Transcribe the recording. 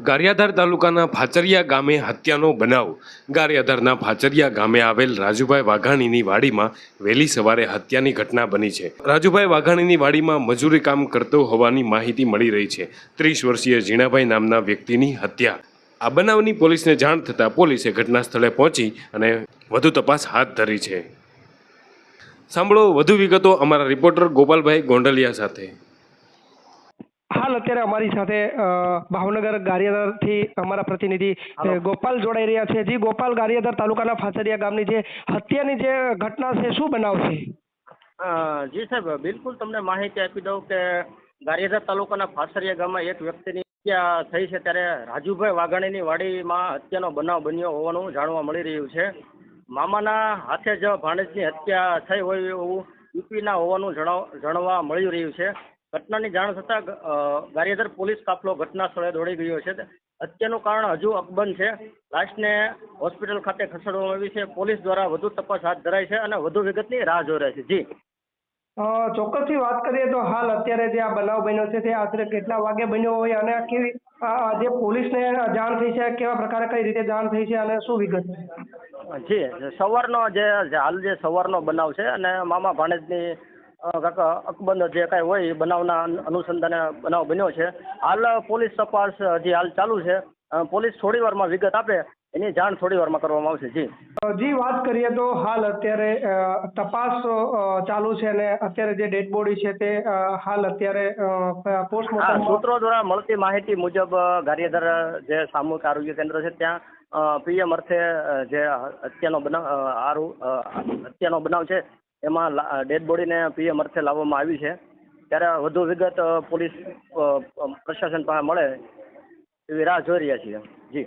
ગારિયાધાર તાલુકાના ફાચરિયા ગામે હત્યાનો બનાવ. ગારિયાધારના ફાચરિયા ગામે આવેલ રાજુભાઈ વાઘાણીની વાડીમાં વહેલી સવારે હત્યાની ઘટના બની છે. રાજુભાઈ વાઘાણીની વાડીમાં મજૂરી કામ કરતો હોવાની માહિતી મળી રહી છે. ત્રીસ વર્ષીય ઝીણાભાઈ નામના વ્યક્તિની હત્યા. આ બનાવની પોલીસને જાણ થતાં પોલીસે ઘટના સ્થળે પહોંચી અને વધુ તપાસ હાથ ધરી છે. સાંભળો વધુ વિગતો અમારા રિપોર્ટર ગોપાલભાઈ ગોંડલિયા સાથે. હાલ અત્યારે અમારી સાથે ભાવનગર ગારિયાધારથી અમારા પ્રતિનિધિ ગોપાલ જોડાઈ રહ્યા છે. જી ગોપાલ ગારિયાધાર તાલુકાના ફાચરિયા ગામની જે હત્યાની જે ઘટના છે શું બનાવ છે? જી સાહેબ બિલકુલ તમને માહિતી આપી દઉં કે ગારિયાધાર તાલુકાના ફાસરિયા ગામમાં એક વ્યક્તિની હત્યા થઈ છે. ત્યારે રાજુભાઈ વાઘાણીની વાડીમાં હત્યાનો બનાવ બન્યો હોવાનું જાણવા મળી રહ્યું છે. મામાના હાથે જ ભાણેજની હત્યા થઈ હોય એવું યુપીના હોવાનું જણાવ જાણવા મળી રહ્યું છે. ઘટનાની જાણ થતાં ગારિયાધાર પોલીસ કાફલો ઘટના સ્થળે દોડી ગયો છે. હત્યાનું કારણ હજુ અકબંધ છે. લાશને હોસ્પિટલ ખાતે ખસેડવામાં આવી છે. પોલીસ દ્વારા વધુ તપાસ હાથ ધરાઈ છે અને વધુ વિગતની રાહ જોઈ રહી છે. જી. ચોક્કસથી વાત કરીએ તો હાલ અત્યારે જે આ બનાવ બન્યો છે તે આશરે કેટલા વાગે બન્યો હોય અને કેવી જે પોલીસને જાણ થઈ છે કેવા પ્રકારે કઈ રીતે જાણ થઈ છે અને શું વિગત છે? જી. સવારનો જે હાલ જે સવારનો બનાવ છે અને મામા ભાણેજની અ, કાંઈક અકબંધ જે કાંઈ હોય એ બનાવના અનુ- અનુસંધાને બનાવ બન્યો છે. હાલ પોલીસ તપાસ હજી હાલ ચાલુ છે પોલીસ થોડી વારમાં વિગત આપે એની જાણ થોડી વારમાં કરવામાં આવશે. જી. જી વાત કરીએ તો હાલ અત્યારે તપાસ ચાલુ છે અને અત્યારે જે ડેડ બોડી છે તે હાલ અત્યારે પોસ્ટમોર્ટમ સૂત્રો દ્વારા મળતી માહિતી મુજબ ગારિયાધર જે સામૂહિક આરોગ્ય કેન્દ્ર છે ત્યાં પીએમ અર્થે જે હત્યાનો બનાવ હત્યાનો બનાવ છે એમાં ડેડ બોડીને પીએમ અર્થે લાવવામાં આવી છે. ત્યારે વધુ વિગત પોલીસ પ્રશાસન પાસે મળે એવી રાહ જોઈ રહ્યા છીએ. જી.